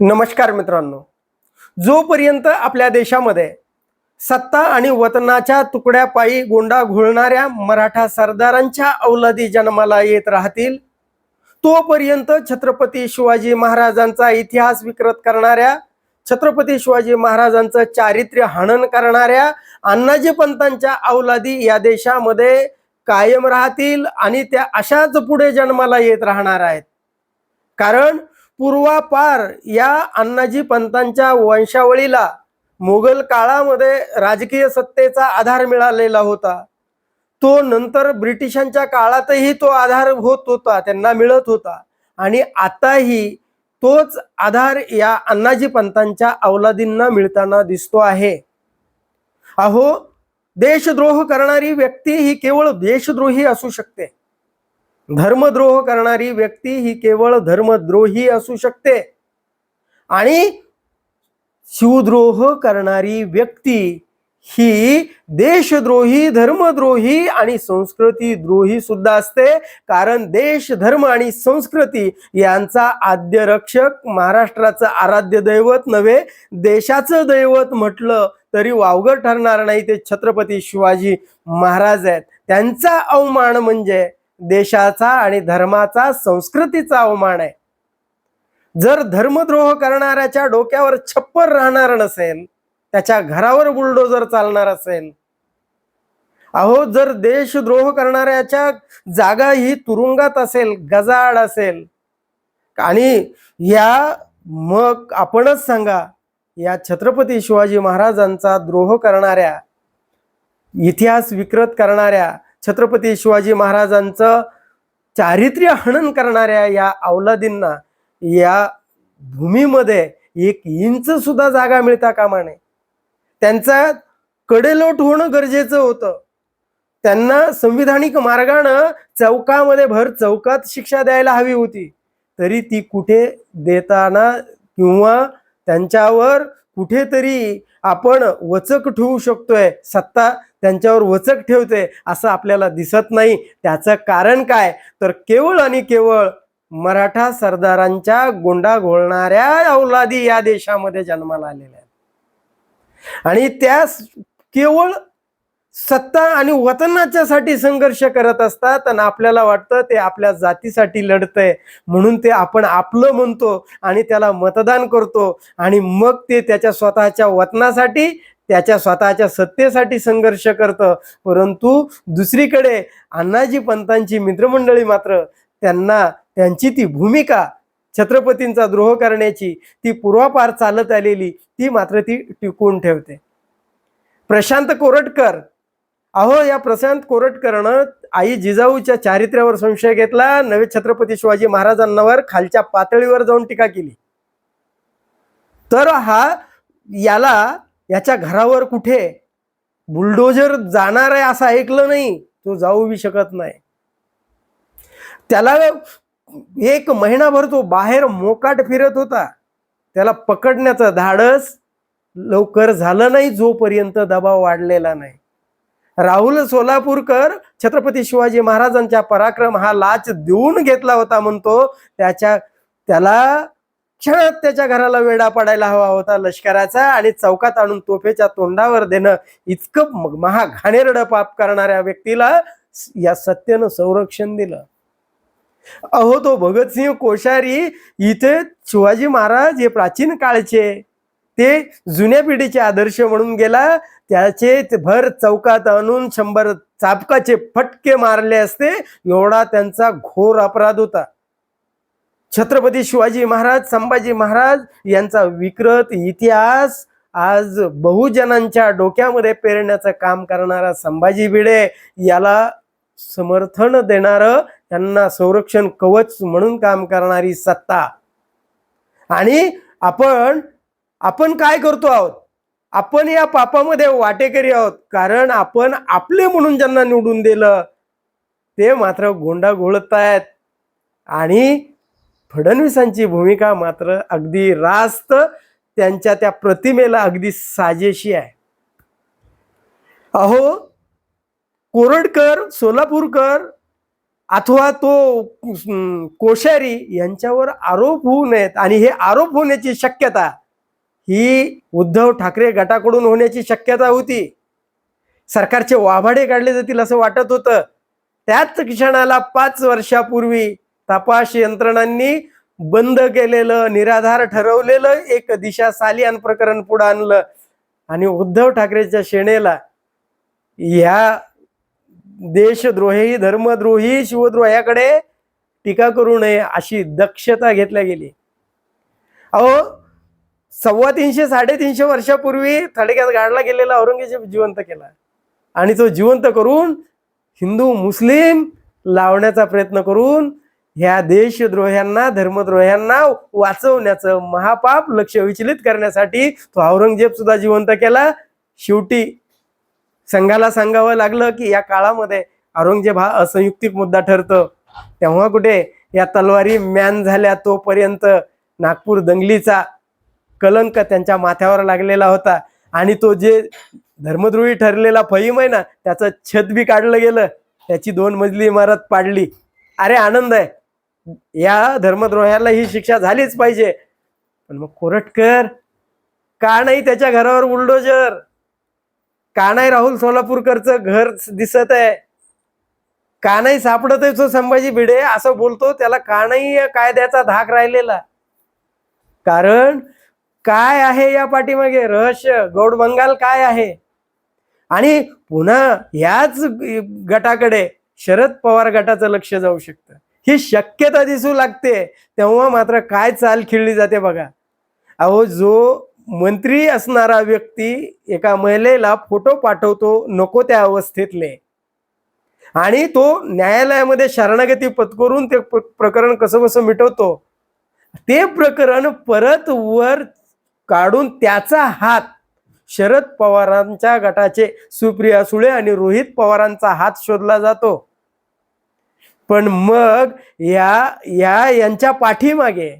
नमस्कार मित्रांनो. जोपर्यंत आपल्या देशामध्ये सत्ता आणि वतनाच्या तुकड्यापायी गोंडा घोळणाऱ्या मराठा सरदारांच्या अवलादी जन्माला येत राहतील तोपर्यंत छत्रपती शिवाजी महाराजांचा इतिहास विकृत करणाऱ्या छत्रपती शिवाजी महाराजांचं चारित्र्य हनन करणाऱ्या अण्णाजी पंतांच्या अवलादी या देशामध्ये कायम राहतील आणि त्या अशाच पुढे जन्माला येत राहणार आहेत. कारण पूर्वापार या अण्णाजी पंतांच्या वंशावळीला मोगल काळामध्ये राजकीय सत्तेचा आधार मिळालेला होता. तो नंतर ब्रिटिशांच्या काळातही तो आधार होत होता त्यांना मिळत होता. आणि आताही तोच आधार या अण्णाजी पंतांच्या अवलादींना मिळताना दिसतो आहे. अहो देशद्रोह करणारी व्यक्ती ही केवळ देशद्रोही असू शकते. धर्मद्रोह करणारी व्यक्ती ही केवळ धर्मद्रोही असू शकते. आणि शिवद्रोह करणारी व्यक्ती ही देशद्रोही धर्मद्रोही आणि संस्कृती द्रोही सुद्धा असते. कारण देश धर्म आणि संस्कृती यांचा आद्य रक्षक महाराष्ट्राचं आराध्य दैवत नव्हे. देशाचं दैवत म्हटलं तरी वावगं ठरणार नाही ते छत्रपती शिवाजी महाराज आहेत. त्यांचा अवमान म्हणजे देशाचा आणि धर्माचा संस्कृतीचा अवमान आहे. जर धर्मद्रोह करणाऱ्याच्या डोक्यावर छप्पर राहणार नसेल त्याच्या घरावर बुलडोजर चालणार असेल अहो जर देशद्रोह करणाऱ्याच्या जागा ही तुरुंगात असेल गजाड असेल आणि या मग आपणच सांगा या छत्रपती शिवाजी महाराजांचा द्रोह करणाऱ्या इतिहास विकृत करणाऱ्या छत्रपती शिवाजी महाराजांचं चारित्र्य हनन करणाऱ्या या अवलादींना या भूमीमध्ये एक इंच सुद्धा जागा मिळता कामा नये. त्यांचा कडेलोट होणं गरजेचं होतं. त्यांना संविधानिक मार्गानं चौकामध्ये भर चौकात शिक्षा द्यायला हवी होती. तरी ती कुठे देताना किंवा त्यांच्यावर कुठेतरी आपण वचक ठेवू शकतोय सत्ता त्यांच्यावर वचक ठेवते असं आपल्याला दिसत नाही. त्याचं कारण काय? तर केवळ आणि केवळ मराठा सरदारांच्या गोंडा घोळणाऱ्या अवलादी या देशामध्ये जन्माला आलेल्या आहेत. आणि त्या केवळ सत्ता आणि वतनाच्यासाठी संघर्ष करत असतात आणि आपल्याला वाटतं ते आपल्या जातीसाठी लढतंय. म्हणून ते आपण आपलं म्हणतो आणि त्याला मतदान करतो आणि मग ते त्याच्या स्वतःच्या वतनासाठी त्याच्या स्वतःच्या सत्तेसाठी संघर्ष करतं. परंतु दुसरीकडे अण्णाजी पंतांची मित्रमंडळी मात्र त्यांना त्यांची ती भूमिका छत्रपतींचा द्रोह करण्याची ती पूर्वापार चालत आलेली ती मात्र ती टिकवून ठेवते. प्रशांत कोरटकर. अहो या प्रशांत कोरटकरनं आई जिजाऊच्या चारित्र्यावर संशय घेतला. नवे छत्रपती शिवाजी महाराजांवर खालच्या पातळीवर जाऊन टीका केली. तर हा याला याच्या घरावर कुठे बुलडोजर जाणार आहे असं ऐकलं नाही तो जाऊ बी शकत नाही. त्याला एक महिनाभर तो बाहेर मोकाट फिरत होता. त्याला पकडण्याचं धाडस लवकर झालं नाही जोपर्यंत दबाव वाढलेला नाही. राहुल सोलापूरकर छत्रपती शिवाजी महाराजांच्या पराक्रम हा लाच देऊन घेतला होता म्हणतो. त्याच्या त्याला क्षणात त्याच्या घराला वेडा पडायला हवा होता लष्कराचा आणि चौकात आणून तोफेच्या तोंडावर देणं इतकं महा घाणेरडं पाप करणाऱ्या व्यक्तीला या सत्येनं संरक्षण दिलं. अहो तो भगतसिंह कोश्यारी इथे शिवाजी महाराज हे प्राचीन काळचे ते जुन्या पिढीचे आदर्श म्हणून गेला त्याचे भर चौकात आणून शंभर चापकाचे फटके मारले असते एवढा त्यांचा घोर अपराध होता. छत्रपती शिवाजी महाराज संभाजी महाराज यांचा विकृत इतिहास आज बहुजनांच्या डोक्यामध्ये पेरण्याचं काम करणारा संभाजी भिडे याला समर्थन देणारं त्यांना संरक्षण कवच म्हणून काम करणारी सत्ता. आणि आपण आपण काय करतो आहोत? आपण या पापामध्ये वाटेकरी आहोत कारण आपण आपले म्हणून ज्यांना निवडून दिलं ते मात्र गोंडा घोळतायत आणि फडणवीसांची भूमिका मात्र अगदी रास्त. त्यांच्या त्या प्रतिमेला अगदी साजेशी आहे. अहो कोरडकर सोलापूरकर अथवा तो कोश्यारी यांच्यावर आरोप होऊ नयेत आणि हे आरोप होण्याची शक्यता ही उद्धव ठाकरे गटाकडून होण्याची शक्यता होती. सरकारचे वाभाडे काढले जातील असं वाटत होतं. त्याच क्षणाला पाच वर्षापूर्वी तपास यंत्रणांनी बंद केलेलं निराधार ठरवलेलं एक दिशा सालियान प्रकरण पुढे आणलं. आणि उद्धव ठाकरेच्या शेणेला या देशद्रोही धर्मद्रोही शिवद्रोह्याकडे टीका करू नये अशी दक्षता घेतल्या गेली. अहो सव्वा तीनशे साडेतीनशे वर्षापूर्वी थडक्यात गाडला गेलेला औरंगजेब जिवंत केला. आणि तो जिवंत करून हिंदू मुस्लिम लावण्याचा प्रयत्न करून ह्या देशद्रोह्यांना धर्मद्रोह्यांना वाचवण्याचं महापाप लक्ष विचलित करण्यासाठी तो औरंगजेब सुद्धा जिवंत केला. शेवटी संघाला सांगावं लागलं की या काळामध्ये औरंगजेब हा असंयुक्तिक मुद्दा ठरतो. तेव्हा कुठे? या तलवारी मॅन झाल्या तोपर्यंत नागपूर दंगलीचा कलंक त्यांच्या माथ्यावर लागलेला होता. आणि तो जे धर्मद्रोही ठरलेला फहीम आहे ना त्याचं छत बी काढलं गेलं. त्याची दोन मजली इमारत पाडली. अरे आनंद आहे. या धर्मद्रोह्याला ही शिक्षा झालीच पाहिजे. पण मग कोरटकर का नाही त्याच्या घरावर बुलडोजर? का नाही राहुल सोलापूरकरचं घर दिसत आहे? का नाही सापडत आहे तो संभाजी भिडे? असं बोलतो त्याला का नाही कायद्याचा धाक राहिलेला? कारण काय आहे या पाठीमागे? रहस्य गौड बंगाल काय आहे? आणि पुन्हा याच गटाकडे शरद पवार गटाचं लक्ष जाऊ शकतं. ही शक्यता दिसू लागते. तेव्हा मात्र काय चाल खेळली जाते बघा. अहो जो मंत्री असणारा व्यक्ती एका महिलेला फोटो पाठवतो नको त्या अवस्थेतले. आणि तो न्यायालयामध्ये शरणागती पत्करून ते प्र- प्रकरण कसं कसं मिटवतो ते प्रकरण परत वर काढून त्याचा हात शरद पवारांच्या गटाचे सुप्रिया सुळे आणि रोहित पवारांचा हात शोधला जातो. पण मग या या यांच्या पाठीमागे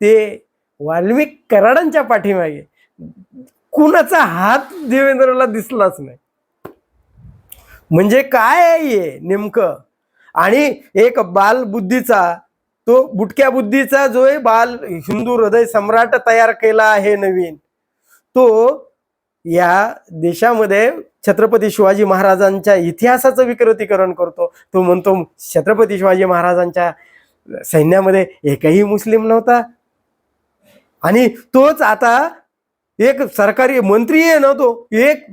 ते वाल्मिक कराडांच्या पाठीमागे कुणाचा हात देवेंद्रला दिसलाच नाही. म्हणजे काय आहे हे नेमकं? आणि एक बाल बुद्धीचा तो बुटक्या बुद्धीचा जो आहे बाल हिंदू हृदय सम्राट तयार केला आहे नवीन तो या देशामध्ये छत्रपती शिवाजी महाराजांच्या इतिहासाचं विकृतीकरण करतो. तो म्हणतो छत्रपती शिवाजी महाराजांच्या सैन्यामध्ये एकही मुस्लिम नव्हता. आणि तोच आता एक सरकारी मंत्री आहे ना तो एक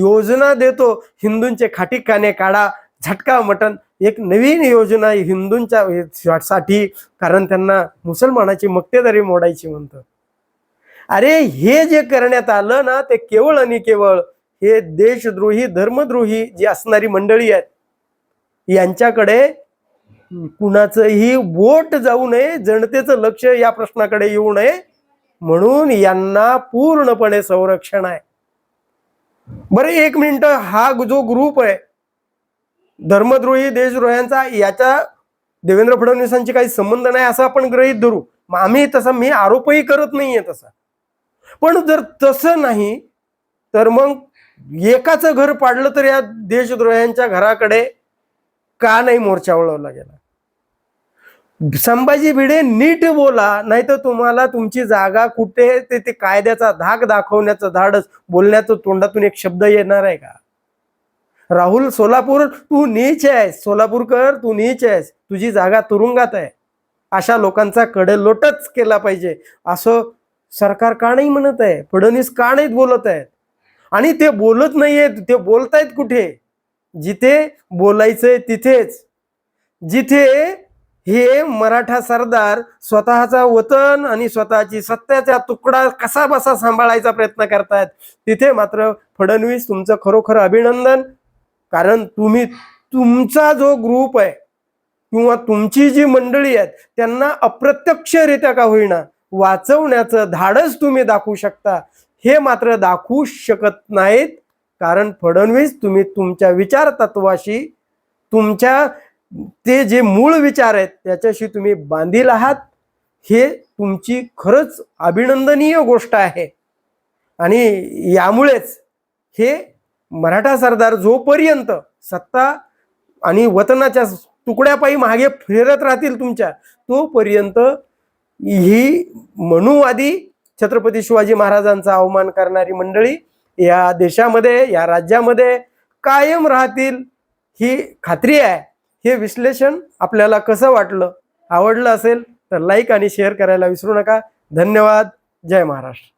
योजना देतो हिंदूंचे खाटीकाने काढा झटका मटन एक नवीन योजना हिंदूंच्या साठी कारण त्यांना मुसलमानाची मक्तेदारी मोडायची म्हणतो. अरे हे जे करण्यात आलं ना ते केवळ आणि केवळ हे देशद्रोही धर्मद्रोही जी असणारी मंडळी आहेत यांच्याकडे कुणाचंही वोट जाऊ नये जनतेचं लक्ष या प्रश्नाकडे येऊ नये म्हणून यांना पूर्णपणे संरक्षण आहे. बरं एक मिनिट हा जो ग्रुप आहे धर्मद्रोही देशद्रोह्यांचा याच्या देवेंद्र फडणवीसांची काही संबंध नाही असं आपण ग्रहित धरू. मग आम्ही तसा मी आरोपही करत नाहीये तसा. पण जर तसं नाही तर मग एकाचं घर पाडलं तर या देशद्रोह्यांच्या घराकडे का नाही मोर्चा वळवला गेला? संभाजी भिडे नीट बोला नाही तर तुम्हाला तुमची जागा कुठे ते ते कायद्याचा धाक दाखवण्याचं धाडस बोलण्याचं तोंडातून एक शब्द येणार आहे का? राहुल सोलापूर तू नीच आहेस. सोलापूरकर तू नीच आहेस. तुझी जागा तुरुंगात आहे. अशा लोकांचा कडे लोटच केला पाहिजे. असं सरकार का नाही म्हणत आहे फडणवीस का नाहीत बोलत आहेत. आणि ते बोलत नाहीयेत ते बोलतायत कुठे? जिथे बोलायचंय तिथेच. जिथे हे मराठा सरदार स्वतःचा वतन आणि स्वतःची सत्याचा तुकडा कसा बसा सांभाळायचा प्रयत्न करतायत तिथे मात्र फडणवीस तुमचं खरोखर अभिनंदन. कारण तुम्ही तुमचा जो ग्रुप आहे किंवा तुमची जी मंडळी आहेत त्यांना अप्रत्यक्षरित्या का होईना वाचवण्याचं धाडस तुम्ही दाखवू शकता. हे मात्र दाखवू शकत नाहीत. कारण फडणवीस तुम्ही तुमच्या विचार तत्वाशी तुमच्या ते जे मूळ विचार आहेत त्याच्याशी तुम्ही बांधील आहात. हे तुमची खरंच अभिनंदनीय गोष्ट आहे. आणि यामुळेच हे मराठा सरदार जोपर्यंत सत्ता आणि वतनाच्या तुकड्यापायी मागे फिरत राहतील तुमच्या तोपर्यंत ही मनुवादी छत्रपती शिवाजी महाराजांचा अवमान करणारी मंडळी या देशामध्ये या राज्यामध्ये कायम राहतील ही खात्री आहे. हे विश्लेषण आपल्याला कसं वाटलं आवडलं असेल तर लाईक आणि शेअर करायला विसरू नका. धन्यवाद. जय महाराष्ट्र.